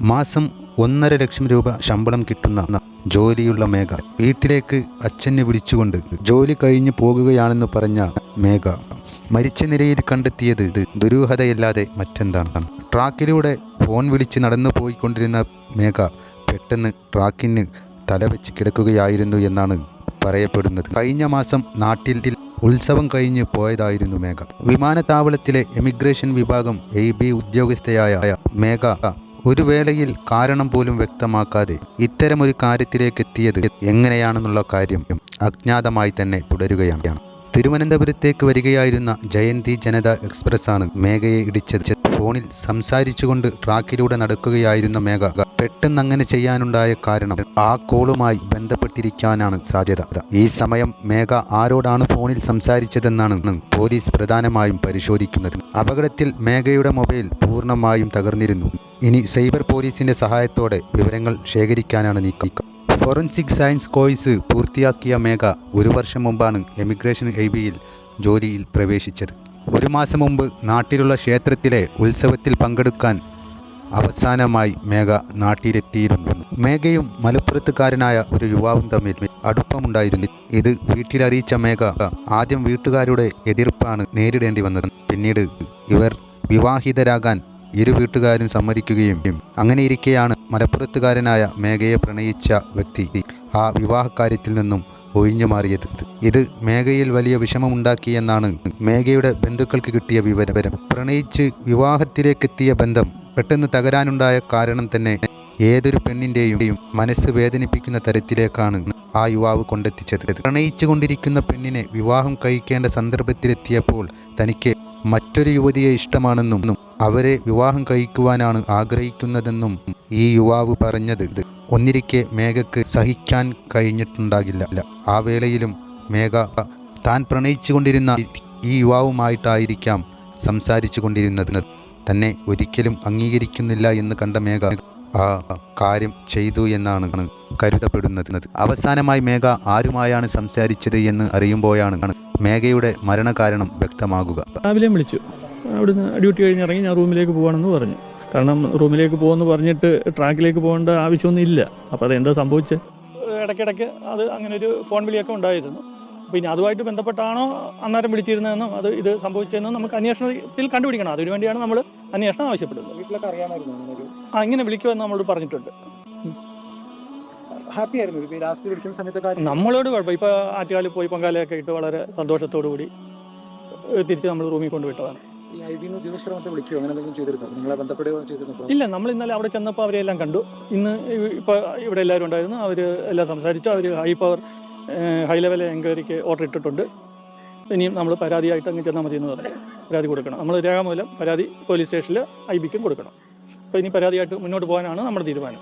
മാസം ഒന്നര ലക്ഷം രൂപ ശമ്പളം കിട്ടുന്ന ജോലിയുള്ള മേഘ. വീട്ടിലേക്ക് അച്ഛനെ വിളിച്ചുകൊണ്ട് ജോലി കഴിഞ്ഞു പോകുകയാണെന്ന് പറഞ്ഞ മേഘ. മരിച്ച നിലയിൽ കണ്ടെത്തിയത് ദുരൂഹതയല്ലാതെ മറ്റെന്താണ്? ട്രാക്കിലൂടെ ഫോൺ വിളിച്ച് നടന്നു പോയിക്കൊണ്ടിരുന്ന മേഘ പെട്ടെന്ന് ട്രാക്കിന് തലവെച്ച് കിടക്കുകയായിരുന്നു എന്നാണ് പറയപ്പെടുന്നത്. കഴിഞ്ഞ മാസം നാട്ടിൽ ഉത്സവം കഴിഞ്ഞ് പോയതായിരുന്നു മേഘ. വിമാനത്താവളത്തിലെ എമിഗ്രേഷൻ വിഭാഗം എ ബി ഉദ്യോഗസ്ഥയായ മേഘ ഒരു വേളയിൽ കാരണം പോലും വ്യക്തമാക്കാതെ ഇത്തരമൊരു കാര്യത്തിലേക്ക് എത്തിയത് എങ്ങനെയാണെന്നുള്ള കാര്യം അജ്ഞാതമായി തന്നെ തുടരുകയാണ്. തിരുവനന്തപുരത്തേക്ക് വരികയായിരുന്ന ജയന്തി ജനത എക്സ്പ്രസ്സാണ് മേഘയെ ഇടിച്ചത്. ഫോണിൽ സംസാരിച്ചുകൊണ്ട് ട്രാക്കിലൂടെ നടക്കുകയായിരുന്ന മേഘ പെട്ടെന്ന് അങ്ങനെ ചെയ്യാനുണ്ടായ കാരണം ആ കോളുമായി ബന്ധപ്പെട്ടിരിക്കാനാണ് സാധ്യത. ഈ സമയം മേഘ ആരോടാണ് ഫോണിൽ സംസാരിച്ചതെന്നാണ് പോലീസ് പ്രധാനമായും പരിശോധിക്കുന്നത്. അപകടത്തിൽ മേഘയുടെ മൊബൈൽ പൂർണമായും തകർന്നിരുന്നു. ഇനി സൈബർ പോലീസിന്റെ സഹായത്തോടെ വിവരങ്ങൾ ശേഖരിക്കാനാണ് നീക്കം. ഫോറൻസിക് സയൻസ് കോഴ്സ് പൂർത്തിയാക്കിയ മേഘ ഒരു വർഷം മുമ്പാണ് എമിഗ്രേഷൻ ഐ ബിയിൽ ജോലിയിൽ പ്രവേശിച്ചത്. ഒരു മാസം മുമ്പ് നാട്ടിലുള്ള ക്ഷേത്രത്തിലെ ഉത്സവത്തിൽ പങ്കെടുക്കാൻ അവസാനമായി മേഘ നാട്ടിലെത്തിയിരുന്നു. മേഘയും മലപ്പുറത്തുകാരനായ ഒരു യുവാവും തമ്മിൽ അടുപ്പമുണ്ടായിരുന്നു. ഇത് വീട്ടിലറിയിച്ച മേഘ ആദ്യം വീട്ടുകാരുടെ എതിർപ്പാണ് നേരിടേണ്ടി വന്നത്. പിന്നീട് ഇവർ വിവാഹിതരാകാൻ ഇരു വീട്ടുകാരും സമ്മതിക്കുകയും അങ്ങനെയിരിക്കെയാണ് മലപ്പുറത്തുകാരനായ മേഘയെ പ്രണയിച്ച വ്യക്തി ആ വിവാഹക്കാര്യത്തിൽ നിന്നും ഒഴിഞ്ഞു മാറിയത്. ഇത് മേഘയിൽ വലിയ വിഷമമുണ്ടാക്കിയെന്നാണ് മേഘയുടെ ബന്ധുക്കൾക്ക് കിട്ടിയ വിവരം. പ്രണയിച്ച് വിവാഹത്തിലേക്കെത്തിയ ബന്ധം പെട്ടെന്ന് തകരാനുണ്ടായ കാരണം തന്നെ ഏതൊരു പെണ്ണിന്റെയും മനസ്സ് വേദനിപ്പിക്കുന്ന തരത്തിലേക്കാണ് ആ യുവാവ് കൊണ്ടെത്തിച്ചത്. പ്രണയിച്ചു കൊണ്ടിരിക്കുന്ന പെണ്ണിനെ വിവാഹം കഴിക്കേണ്ട സന്ദർഭത്തിലെത്തിയപ്പോൾ തനിക്ക് മറ്റൊരു യുവതിയെ ഇഷ്ടമാണെന്നും അവരെ വിവാഹം കഴിക്കുവാനാണ് ആഗ്രഹിക്കുന്നതെന്നും ഈ യുവാവ് പറഞ്ഞത്. ഒന്നിരിക്കെ മേഘയ്ക്ക് സഹിക്കാൻ കഴിഞ്ഞിട്ടുണ്ടാകില്ല. ആ വേളയിലും മേഘ താൻ പ്രണയിച്ചുകൊണ്ടിരുന്ന ഈ യുവാവുമായിട്ടായിരിക്കാം സംസാരിച്ചു കൊണ്ടിരുന്നത് തന്നെ ഒരിക്കലും അംഗീകരിക്കുന്നില്ല എന്ന് കണ്ട മേഘ ആ കാര്യം ചെയ്തു എന്നാണ് കരുതപ്പെടുന്നത്. അവസാനമായി മേഘ ആരുമായാണ് സംസാരിച്ചത് എന്ന് അറിയുമ്പോഴാണ് മേഘയുടെ മരണകാരണം വ്യക്തമാകുക. രാവിലെ വിളിച്ചു. അവിടുന്ന് ഡ്യൂട്ടി കഴിഞ്ഞ് ഇറങ്ങി ഞാൻ റൂമിലേക്ക് പോകണമെന്ന് പറഞ്ഞു. കാരണം റൂമിലേക്ക് പോകുമെന്ന് പറഞ്ഞിട്ട് ട്രാക്കിലേക്ക് പോകേണ്ട ആവശ്യമൊന്നും ഇല്ല. അപ്പോൾ അതെന്താ സംഭവിച്ചത് ഇടയ്ക്കിടയ്ക്ക് അത് അങ്ങനെ ഒരു ഫോൺ വിളിയൊക്കെ ഉണ്ടായിരുന്നു. പിന്നെ അതുമായിട്ട് ബന്ധപ്പെട്ടാണോ അന്നേരം വിളിച്ചിരുന്നതെന്നും അത് ഇത് സംഭവിച്ചതെന്നും നമുക്ക് അന്വേഷണത്തിൽ കണ്ടുപിടിക്കണം. അതിനു വേണ്ടിയാണ് നമ്മൾ അന്വേഷണം ആവശ്യപ്പെടുന്നത്. വീട്ടിലൊക്കെ അറിയാമായിരുന്നു ആ ഇങ്ങനെ വിളിക്കുമെന്ന് നമ്മളോട് പറഞ്ഞിട്ടുണ്ട്. ഹാപ്പി ആയിരുന്നു. ലാസ്റ്റ് വിളിക്കുന്ന സമയത്തൊക്കെ നമ്മളോട് കുഴപ്പം. ഇപ്പോൾ ആറ്റുകാലിൽ പോയി പൊങ്കാലയൊക്കെ ഇട്ട് വളരെ സന്തോഷത്തോടു കൂടി തിരിച്ച് നമ്മൾ റൂമിൽ കൊണ്ടുവിട്ടതാണ്. ഇല്ല നമ്മൾ ഇന്നലെ അവിടെ ചെന്നപ്പോൾ അവരെല്ലാം കണ്ടു. ഇന്ന് ഇപ്പോൾ ഇവിടെ എല്ലാവരും ഉണ്ടായിരുന്നു. അവർ എല്ലാം സംസാരിച്ചു. അവർ ഹൈ പവർ ഹൈ ലെവൽ എൻക്വയറിക്ക് ഓർഡർ ഇട്ടിട്ടുണ്ട്. ഇനിയും നമ്മൾ പരാതിയായിട്ട് അങ്ങ് ചെന്നാൽ മതി എന്ന് പറഞ്ഞു. പരാതി കൊടുക്കണം. നമ്മൾ രേഖാമൂലം പരാതി പോലീസ് സ്റ്റേഷനിൽ ഐ ബിക്കും കൊടുക്കണം. അപ്പോൾ ഇനി പരാതിയായിട്ട് മുന്നോട്ട് പോകാനാണ് നമ്മുടെ തീരുമാനം.